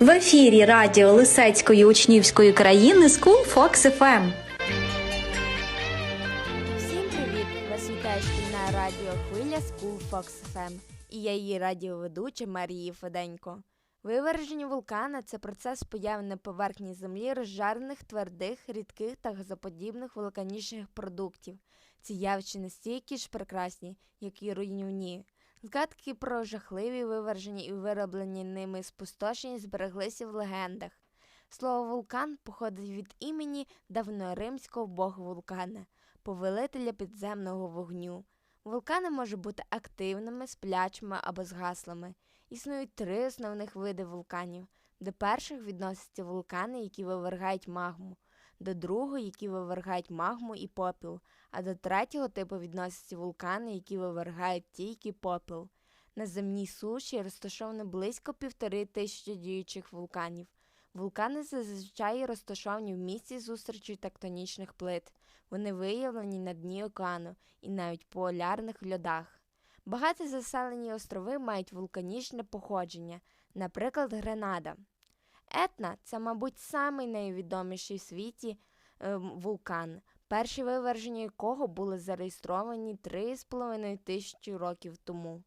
В ефірі радіо Лисецької учнівської країни School Fox FM. Всім привіт! Вас вітає шкільна радіохвиля School Fox FM і я її радіоведуча Марії Феденько. Виверження вулкана це процес появи на поверхні землі розжарених твердих, рідких та газоподібних вулканічних продуктів. Ці явища настільки ж прекрасні, як і руйнівні. Згадки про жахливі виверження і вироблені ними спустошення збереглися в легендах. Слово вулкан походить від імені давноримського бога вулкана, повелителя підземного вогню. Вулкани можуть бути активними, сплячими або згаслими. Існують три основних види вулканів. До перших відносяться вулкани, які вивергають магму, до другого, які вивергають магму і попіл, а до третього типу відносяться вулкани, які вивергають тільки попіл. На земній суші розташовано близько півтори тисячі діючих вулканів. Вулкани зазвичай розташовані в місці зустрічі тектонічних плит. Вони виявлені на дні океану і навіть по полярних льодах. Багато заселені острови мають вулканічне походження, наприклад, Гренада. Етна це, мабуть, самий найвідоміший в світі е, вулкан, перші виверження якого були зареєстровані 3,5 тисячі років тому.